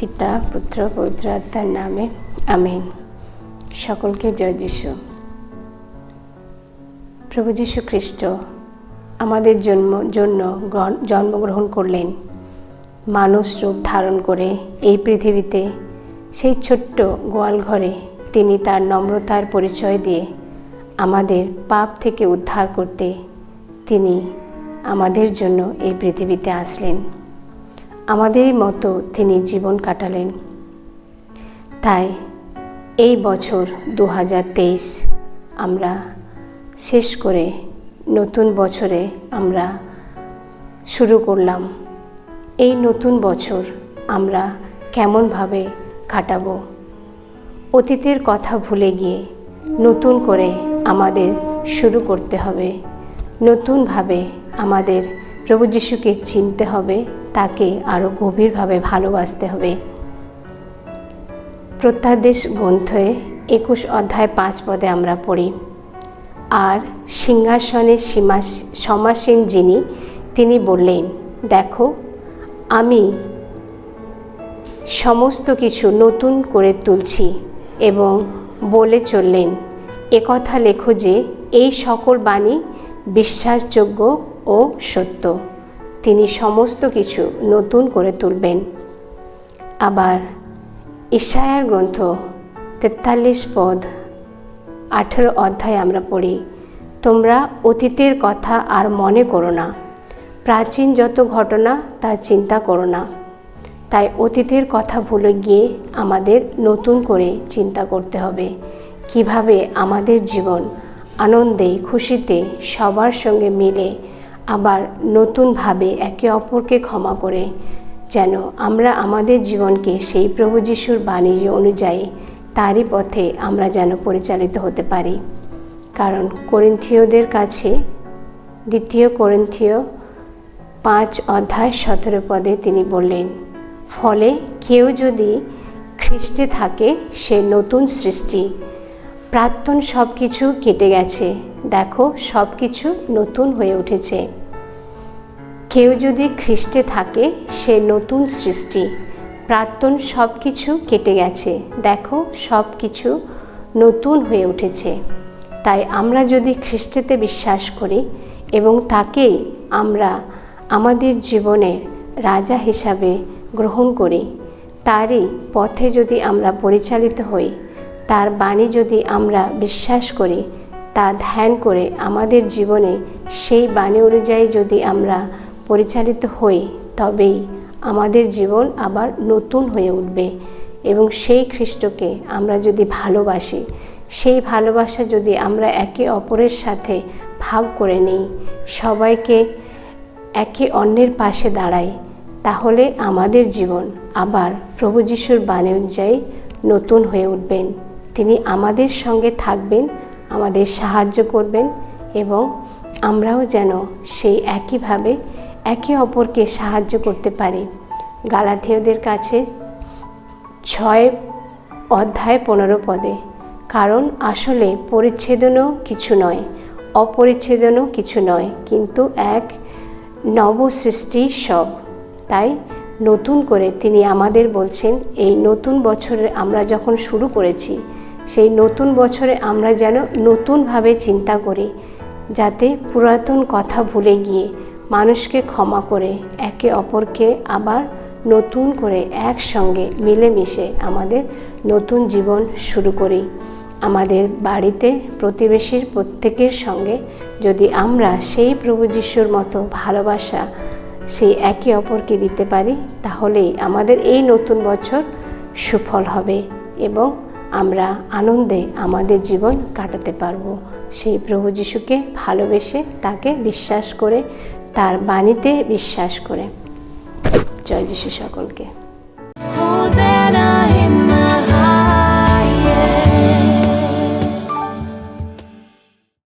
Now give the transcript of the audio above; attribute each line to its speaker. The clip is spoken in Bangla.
Speaker 1: পিতা, পুত্র, পবিত্র আত্মার নামে আমিন। সকলকে জয় যিশু। প্রভু যীশু খ্রিস্ট, আমাদের জন্ম, জন্য জন্মগ্রহণ করলেন। মানুষ রূপ ধারণ করে এই পৃথিবীতে সেই ছোট্ট গোয়াল ঘরে তিনি তার নম্রতার পরিচয় দিয়ে আমাদের পাপ থেকে উদ্ধার করতে তিনি আমাদের জন্য এই পৃথিবীতে আসলেন। আমাদেরই মতো তিনি জীবন কাটালেন। তাই এই বছর দু হাজার তেইশ আমরা শেষ করে নতুন বছরে আমরা শুরু করলাম। এই নতুন বছর আমরা কেমনভাবে কাটাবো? অতীতের কথা ভুলে গিয়ে নতুন করে আমাদের শুরু করতে হবে। নতুনভাবে আমাদের প্রভু যিশুকে চিনতে হবে। তাকে আরও গভীরভাবে ভালোবাসতে হবে। প্রত্যাদেশ গ্রন্থে একুশ অধ্যায় পাঁচ পদে আমরা পড়ি, আর সিংহাসনে সীমা সমাসীন যিনি, তিনি বললেন, দেখো, আমি সমস্ত কিছু নতুন করে তুলছি এবং বলে চললেন একথা লেখো যে, এই সকল বাণী বিশ্বাসযোগ্য ও সত্য। তিনি সমস্ত কিছু নতুন করে তুলবেন। আবার ইশায়ার গ্রন্থ তেতাল্লিশ পদ, আঠেরো অধ্যায় আমরা পড়ি, তোমরা অতীতের কথা আর মনে করো না। প্রাচীন যত ঘটনা, তা চিন্তা করো না। তাই অতীতের কথা ভুলে গিয়ে আমাদের নতুন করে চিন্তা করতে হবে। কীভাবে আমাদের জীবন আনন্দে খুশিতে সবার সঙ্গে মিলে আবার নতুনভাবে একে অপরকে ক্ষমা করে, যেন আমরা আমাদের জীবনকে সেই প্রভু যিশুর বাণিজ্য অনুযায়ী তারই পথে আমরা যেন পরিচালিত হতে পারি। কারণ করিন্থীয়দের কাছে দ্বিতীয় করিন্থীয় পাঁচ অধ্যায় সতেরো পদে তিনি বললেন, ফলে কেউ যদি খ্রিস্টে থাকে, সে নতুন সৃষ্টি প্রাক্তন সব কিছু কেটে গেছে। দেখো সব কিছু নতুন হয়ে উঠেছে। কেউ যদি খ্রিস্টে থাকে, সে নতুন সৃষ্টি। প্রাক্তন সব কিছু কেটে গেছে। দেখো সব কিছু নতুন হয়ে উঠেছে। তাই আমরা যদি খ্রিস্টেতে বিশ্বাস করি এবং তাকেই আমরা আমাদের জীবনের রাজা হিসাবে গ্রহণ করি, তারই পথে যদি আমরা পরিচালিত হই তার বাণী যদি আমরা বিশ্বাস করি, তা ধ্যান করে আমাদের জীবনে সেই বাণী অনুযায়ী যদি আমরা পরিচালিত হই, তবেই আমাদের জীবন আবার নতুন হয়ে উঠবে এবং সেই খ্রিস্টকে আমরা যদি ভালোবাসি, সেই ভালোবাসা যদি আমরা একে অপরের সাথে ভাগ করে নিই, সবাইকে একে অন্যের পাশে দাঁড়াই, তাহলে আমাদের জীবন আবার প্রভু যিশুর বাণী অনুযায়ী নতুন হয়ে উঠবেন। তিনি আমাদের সঙ্গে থাকবেন, আমাদের সাহায্য করবেন এবং আমরাও যেন সেই একইভাবে একে অপরকে সাহায্য করতে পারি। গালাথীয়দের কাছে ছয় অধ্যায় পনেরো পদে, কারণ আসলে পরিচ্ছেদনও কিছু নয়, অপরিচ্ছেদনও কিছু নয়, কিন্তু এক নবসৃষ্টি সব। তাই নতুন করে তিনি আমাদের বলছেন, এই নতুন বছরে আমরা যখন শুরু করেছি সেই নতুন বছরে আমরা যেন নতুনভাবে চিন্তা করি, যাতে পুরাতন কথা ভুলে গিয়ে মানুষকে ক্ষমা করে একে অপরকে আবার নতুন করে একসঙ্গে মিলেমিশে আমাদের নতুন জীবন শুরু করি। আমাদের বাড়িতে প্রতিবেশীর প্রত্যেকের সঙ্গে যদি আমরা সেই প্রভু যিশুর মতো ভালোবাসা সেই একে অপরকে দিতে পারি, তাহলেই আমাদের এই নতুন বছর সুফল হবে এবং আমরা আনন্দে আমাদের জীবন কাটাতে পারব। সেই প্রভু যিশুকে ভালোবেসে তাকে বিশ্বাস করে, তার বাণীতে বিশ্বাস করে। জয় যিশু সকলকে।